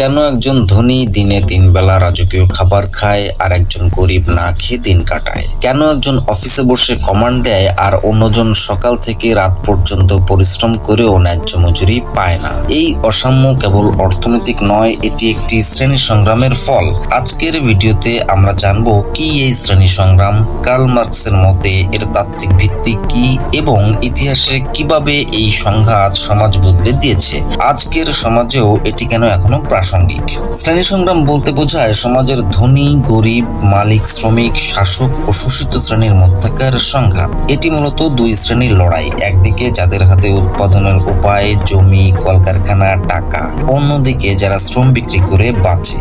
কেন একজন ধনী দিনে তিন বেলা রাজকীয় খাবার খায় আর একজন গরিব না খেয়ে দিন কাটায়? কেন একজন অফিসে বসে কমান্ড দেয় আর অন্যজন সকাল থেকে রাত পর্যন্ত পরিশ্রম করেও ন্যায্য মজুরি পায় না? এই অসাম্য কেবল অর্থনৈতিক নয়, এটি একটি শ্রেণি সংগ্রামের ফল। আজকের ভিডিওতে আমরা জানব কি এই শ্রেণি সংগ্রাম, কার্ল মার্কসের মতে এর তাত্ত্বিক ভিত্তি কি এবং ইতিহাসে কীভাবে এই সংঘাত সমাজ বদলে দিয়েছে? আজকের সমাজেও এটি কেন এখনও প্রাসঙ্গিক। শ্রেণি সংগ্রাম বলতে বোঝায় সমাজের ধনী, গরিব, মালিক, শ্রমিক, শাসক ও শোষিত শ্রেণির মধ্যকার সংঘাত। এটি মূলত দুই শ্রেণির লড়াই, একদিকে যাদের হাতে উৎপাদনের উপায়, জমি, কলকারখানা, টাকা, অন্যদিকে যারা শ্রম বিক্রি করে বাঁচে।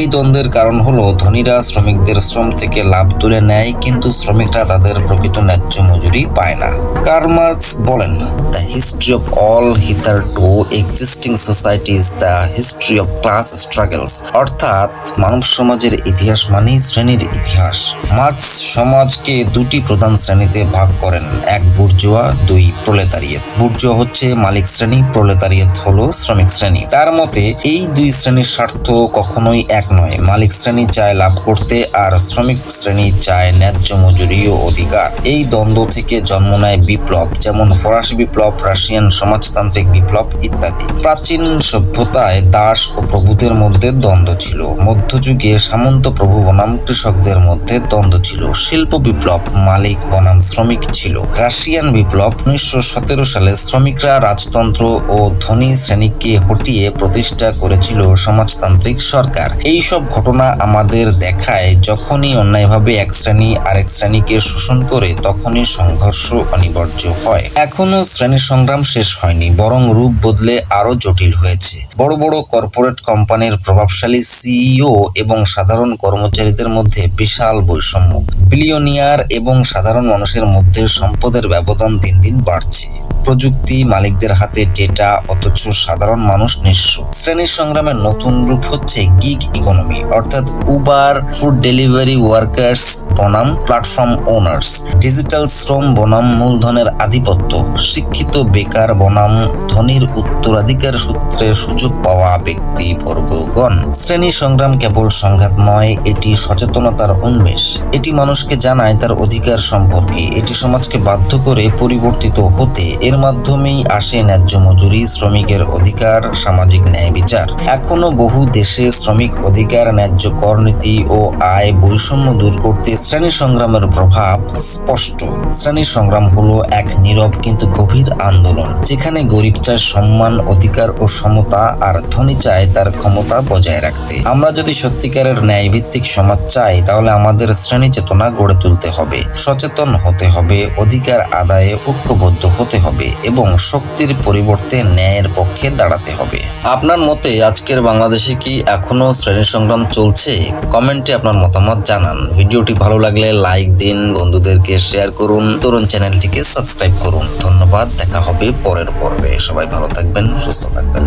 এই দ্বন্দ্বের কারণ হলো, ধনীরা শ্রমিকদের শ্রম থেকে লাভ তুলে নেয়, কিন্তু শ্রমিকরা তাদের প্রকৃত ন্যায্য মজুরি পায় না। কার্ল মার্কস বলেন the history of all hitherto existing society is the history of class struggles অর্থাৎ, মানব সমাজের ইতিহাস মানেই শ্রেণির ইতিহাস। মার্কস সমাজকে দুটি প্রধান শ্রেণীতে ভাগ করেন, এক বুর্জোয়া, দুই প্রলেতারিয়েত। বুর্জোয়া হচ্ছে মালিক শ্রেণি, প্রলেতারিয়েত হলো শ্রমিক শ্রেণি। তার মতে, এই দুই শ্রেণির স্বার্থ কখনোই এক নয়। মালিক শ্রেণি চায় লাভ করতে আর শ্রমিক শ্রেণি চায় ন্যায্য মজুরি ও অধিকার। এই দ্বন্দ্ব থেকে জন্ম নেয় বিপ্লব, যেমন ফরাসি বিপ্লব, রাশিয়ান সমাজতান্ত্রিক বিপ্লব ইত্যাদি। প্রাচীন সভ্যতায় দাস ও প্রভুদের মধ্যে দ্বন্দ্ব ছিল। মধ্যযুগে সামন্ত প্রভু বনাম কৃষকদের মধ্যে দ্বন্দ্ব ছিল। শিল্প বিপ্লব, মালিক বনাম শ্রমিক ছিল। রাশিয়ান বিপ্লব উনিশশো সতেরো সালে শ্রমিকরা রাজতন্ত্র ও ধনী শ্রেণীকে হটিয়ে প্রতিষ্ঠা করেছিল সমাজতান্ত্রিক সরকার। এই সব ঘটনা আমাদের দেখায়, যখনই অন্যায়ভাবে এক শ্রেণি আরেক শ্রেণীকে শোষণ করে, তখনই সংঘর্ষ অনিবার্য হয়। এখনও শ্রেণি সংগ্রাম শেষ হয়নি, বরং রূপ বদলে আরও জটিল হয়েছে। বড় বড় কর্পোরেট কোম্পানির প্রভাবশালী সিইও এবং সাধারণ কর্মচারীদের মধ্যে বিশাল বৈষম্য। বিলিয়নিয়ার এবং সাধারণ মানুষের মধ্যে সম্পদের ব্যবধান দিন দিন বাড়ছে। প্রযুক্তি মালিকদের হাতে ডেটা, অথচ সাধারণ মানুষ নিঃস্ব। শ্রেণির সংগ্রামের নতুন রূপ হচ্ছে গিগ ইকোনমি, অর্থাৎ উবার, ফুড ডেলিভারি ওয়ার্কার্স, বনাম প্ল্যাটফর্ম ওনার্স। ডিজিটাল শ্রম বনাম মূলধনের আধিপত্য। শিক্ষিত বেকার বনাম ধনীর উত্তরাধিকার সূত্রে সুযোগ পাওয়া ব্যক্তি বর্গগণ। শ্রেণি সংগ্রাম কেবল সংঘাত নয় এটি সচেতনতার উন্মেষ। এটি মানুষকে জানায় তার অধিকার সম্পর্কে। এটি সমাজকে বাধ্য করে পরিবর্তিত হতে। এর মাধ্যমেই আসে ন্যায্য মজুরি, শ্রমিকের অধিকার, সামাজিক ন্যায় বিচার। এখনও বহু দেশে শ্রমিক অধিকার, ন্যায্য করনীতি ও আয় বৈষম্য দূর করতে শ্রেণি সংগ্রামের প্রভাব স্পষ্ট। শ্রেণি সংগ্রাম হলো এক নীরব কিন্তু গভীর আন্দোলন, যেখানে গরিব চায় সম্মান, অধিকার ও সমতা আর ধনী চায় তার ক্ষমতা বজায় রাখতে। আমরা যদি সত্যিকারের ন্যায় ভিত্তিক সমাজ চাই, তাহলে আমাদের শ্রেণি চেতনা গড়ে তুলতে হবে, সচেতন হতে হবে, অধিকার আদায়ে ঐক্যবদ্ধ হতে হবে এবং শক্তির পরিবর্তে ন্যায়ের পক্ষে দাঁড়াতে হবে। আপনার মতে আজকের বাংলাদেশে কি এখনও শ্রেণি সংগ্রাম চলছে? কমেন্টে আপনার মতামত জানান। ভিডিওটি ভালো লাগলে লাইক দিন, বন্ধুদেরকে শেয়ার করুন, তরুণ চ্যানেলটিকে সাবস্ক্রাইব করুন। ধন্যবাদ, দেখা হবে পরের পর্বে। সবাই ভালো থাকবেন, সুস্থ থাকবেন।